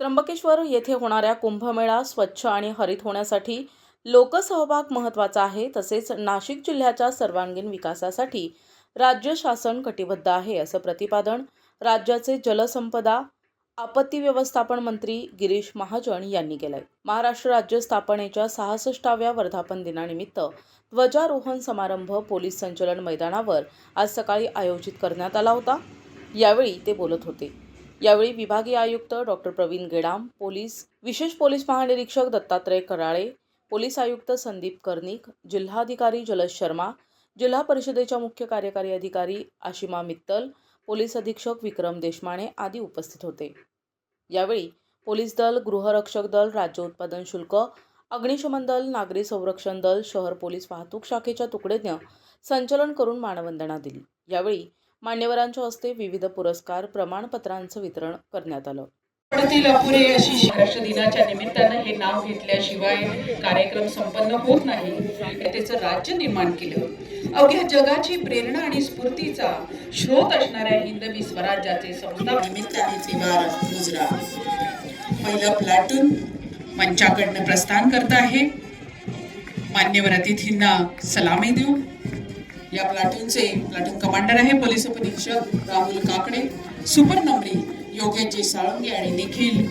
त्र्यंबकेश्वर येथे होणाऱ्या कुंभमेळा स्वच्छ आणि हरित होण्यासाठी लोकसहभाग महत्त्वाचा आहे. तसेच नाशिक जिल्ह्याच्या सर्वांगीण विकासासाठी राज्य शासन कटिबद्ध आहे असं प्रतिपादन राज्याचे जलसंपदा आपत्ती व्यवस्थापन मंत्री गिरीश महाजन यांनी केलंय. महाराष्ट्र राज्य स्थापनेच्या सहासष्टाव्या वर्धापन दिनानिमित्त ध्वजारोहण समारंभ पोलीस संचलन मैदानावर आज सकाळी आयोजित करण्यात आला होता. यावेळी ते बोलत होते. यावेळी विभागीय आयुक्त डॉक्टर प्रवीण गेडाम पोलीस विशेष पोलीस महानिरीक्षक दत्तात्रय कराळे पोलीस आयुक्त संदीप कर्णिक जिल्हाधिकारी जलज शर्मा जिल्हा परिषदेच्या मुख्य कार्यकारी अधिकारी आशिमा मित्तल पोलीस अधीक्षक विक्रम देशमाने आदी उपस्थित होते. यावेळी पोलीस दल गृहरक्षक दल राज्य उत्पादन शुल्क अग्निशमन दल नागरी संरक्षण दल शहर पोलीस वाहतूक शाखेच्या तुकडेनं संचलन करून मानवंदना दिली. यावेळी मान्यवरांच्या हस्ते विविध पुरस्कार प्रमाणपत्रांचं वितरण करण्यात आलं. पडतील अपुरे अशी महाराष्ट्र दिनाच्या निमित्तानं हे नाव घेतल्याशिवाय कार्यक्रम संपन्न होत नाही. त्याचं राज्य निर्माण केलं. अवघ्या जगाची प्रेरणा आणि स्फूर्तीचा स्रोत असणाऱ्या हिंदवी स्वराज्याचे संस्था निमित्ताने तिवार गुजरात. पहिलं प्लाटून मंचाकडनं प्रस्थान करत आहे. मान्यवर अतिथींना सलामी देऊ या प्लाटूनचे प्लाटून कमांडर आहे पोलीस उपनिरीक्षक राहुल काकडे सुपर नंबरी योगेशजी साळुंगे आणि निखिल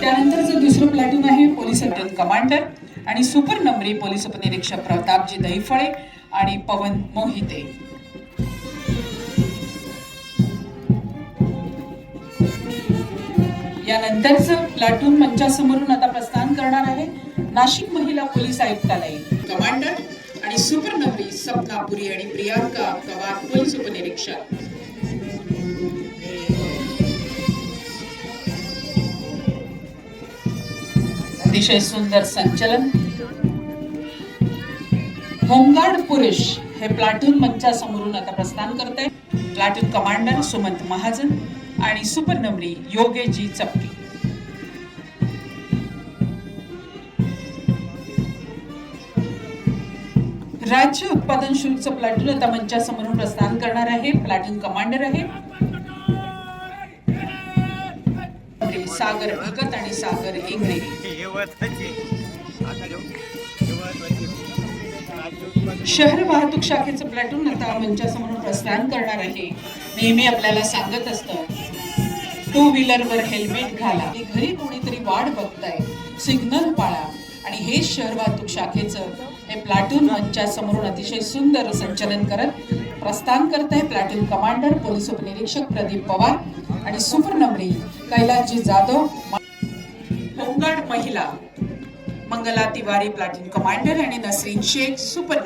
त्यानंतर जो दुसरं प्लाटून आहे पोलीस अटेन कमांडर आणि सुपर नंबरी पोलीस उपनिरीक्षक प्रतापजी दहीफळे आणि पवन मोहिते. यानंतरचं प्लाटून मंचासमोरून आता प्रस्थान करणार आहे. नाशिक महिला पोलीस आयुक्तालय. कमांडर आणि सुपर नवरी सपना पुरी आणि प्रियांका पवार पोलीस उपनिरीक्षक. अतिशय सुंदर संचलन. होमगार्ड पुरुष हे प्लाटून मंचासमोरून आता प्रस्थान करत आहे प्लाटून कमांडर सुमंत महाजन आणि सुपर नवरी योगेशजी चपकी राज्य उत्पादन शुल्क प्लॅटून आता मंचासमोरून प्रस्थान करणार आहे. प्लॅटून कमांडर आहे. सागर भगत आणि सागर इंगळे. शहर वाहतूक शाखेचं प्लॅटून आता मंचासमोरून प्रस्थान करणार आहे. नेहमी आपल्याला सांगत असतं टू व्हीलरवर हेल्मेट घाला. घरी कोणीतरी वाट बघताय. सिग्नल पाळा. आणि हे शहर वाहतूक शाखेचं हे प्लाटून मंचासमोरून अतिशय सुंदर संचलन करत प्रस्थान करत आहे प्लाटून कमांडर पोलीस उपनिरीक्षक प्रदीप पवार आणि सुपर कैलासजी जाधव. होमगार्ड महिला मंगला तिवारी प्लाटून कमांडर आणि नसरीन शेख सुपर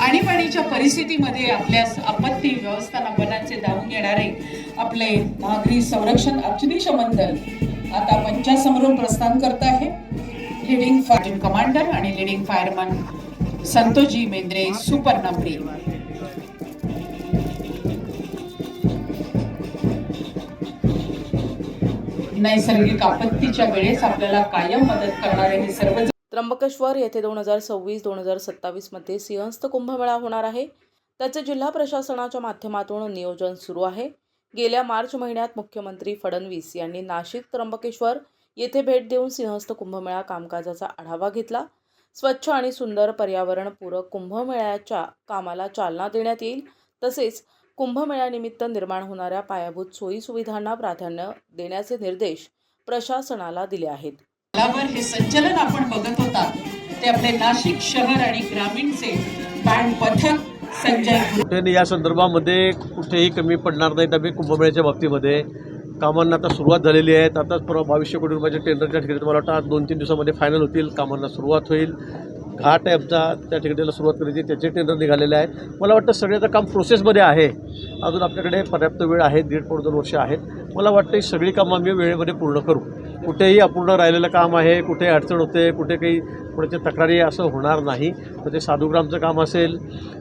आणीबाणीच्या परिस्थितीमध्ये आपल्या आपत्ती व्यवस्थापनाचे धावून येणारे आपले नागरी संरक्षण अग्निशमन दल आता मंचासमोरून प्रस्थान करत आहे लिडिंग फायर कमांडर आणि leading fireman Santoji Mendre super नंबरी नैसर्गिक आपत्तीच्या वेळेस आपल्याला कायम मदत करणारे हे सर्व त्र्यंबकेश्वर येथे दोन हजार सव्वीस दोन हजार सत्तावीसमध्ये सिंहस्थ कुंभमेळा होणार आहे. त्याचे जिल्हा प्रशासनाच्या माध्यमातून नियोजन सुरू आहे. गेल्या मार्च महिन्यात मुख्यमंत्री फडणवीस यांनी नाशिक त्र्यंबकेश्वर येथे भेट देऊन सिंहस्थ कुंभमेळा कामकाजाचा आढावा घेतला. स्वच्छ आणि सुंदर पर्यावरणपूरक कुंभमेळ्याच्या कामाला चालना देण्यात येईल. तसेच कुंभमेळ्यानिमित्त निर्माण होणाऱ्या पायाभूत सोयीसुविधांना प्राधान्य देण्याचे निर्देश प्रशासनाला दिले आहेत. हे संचलन आपण बघत होता. ते आपले नाशिक शहर आणि ग्रामीणचे बँड पथक संजय. या संदर्भामध्ये कुठेही कमी पडणार नाहीत आम्ही कुंभमेळ्याच्या बाबतीमध्ये. कामांना आता सुरुवात झालेली आहे. आताच परवा बावीसशे कोटी रुपयाच्या टेंडरच्या ठिकाणी मला वाटतं आज दोन तीन दिवसामध्ये फायनल होतील. कामांना सुरुवात होईल. घाट आहे आमचा. त्या ठिकाणीला सुरुवात करायची. त्याचे टेंडर निघालेले आहे मला वाटतं सगळे आता काम प्रोसेसमध्ये आहे. अजून आपल्याकडे पर्याप्त वेळ आहे. दीड पाऊण दोन वर्ष आहेत. मला वाटतं ही सगळी कामं आम्ही वेळेमध्ये पूर्ण करू. कुठेही अपूर्ण राहिलेलं काम आहे कुठे अडचण होते कुठे काही कुणाच्या तक्रारी असं होणार नाही. तर ते साधुग्रामचं काम असेल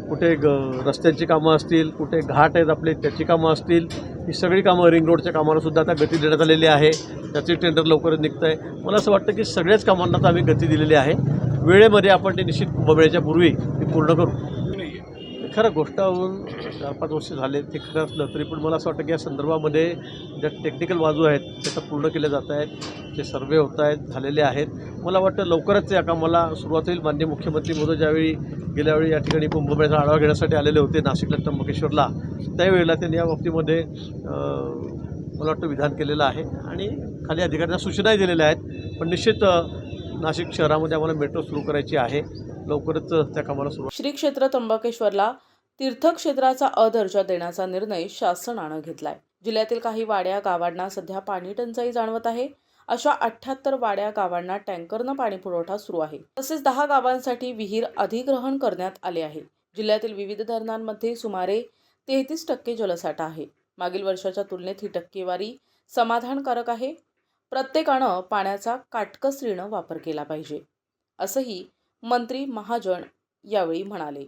कुठे ग रस्त्यांची कामं असतील कुठे घाट आहेत आपले त्याची कामं असतील ही सगळी कामं रिंग रोडच्या कामालासुद्धा आता गती देण्यात आलेली आहे. त्याचे टेंडर लवकरच निघतं आहे मला असं वाटतं की सगळ्याच कामांना आता आम्ही गती दिलेली आहे. वेळेमध्ये आपण ते निश्चित कुंभमेळ्याच्या पूर्वी ते पूर्ण करू. खरं गोष्टाहून चार पाच वर्ष झाले ते खरं असलं तरी पण मला असं वाटतं की या संदर्भामध्ये ज्या टेक्निकल बाजू आहेत त्या पूर्ण केल्या जात आहेत जे सर्वे होत आहेत झालेले आहेत. मला वाटतं लवकरच या कामाला सुरुवात होईल. माननीय मुख्यमंत्री मोदी ज्यावेळी गेल्या वेळी या ठिकाणी कुंभमेळ्याचा आढावा घेण्यासाठी आलेले होते नाशिकला त्र्यंबकेश्वरला त्यावेळेला त्यांनी या बाबतीमध्ये मला वाटतं विधान केलेलं आहे. आणि खाली अधिकाऱ्यांना सूचनाही दिलेल्या आहेत. पण निश्चित नाशिक शहरामध्ये आम्हाला मेट्रो सुरू करायची आहे. लवकरच त्या कामाला सुरुवात. श्री क्षेत्र त्र्यंबकेश्वरला तीर्थक्षेत्राचा अदर्जा देण्याचा निर्णय शासनानं घेतलाय. जिल्ह्यातील काही वाड्या गावांना सध्या पाणी टंचाई जाणवत आहे. अशा अठ्ठ्याहत्तर वाड्या गावांना टँकरनं पाणी पुरवठा सुरू आहे. तसेच दहा गावांसाठी विहीर अधिग्रहण करण्यात आले आहे. जिल्ह्यातील विविध धरणांमध्ये सुमारे तेहतीस टक्के जलसाठा आहे. मागील वर्षाच्या तुलनेत ही टक्केवारी समाधानकारक आहे. प्रत्येकानं पाण्याचा काटकसरीनं वापर केला पाहिजे. असंही मंत्री महाजन यावेळी म्हणाले.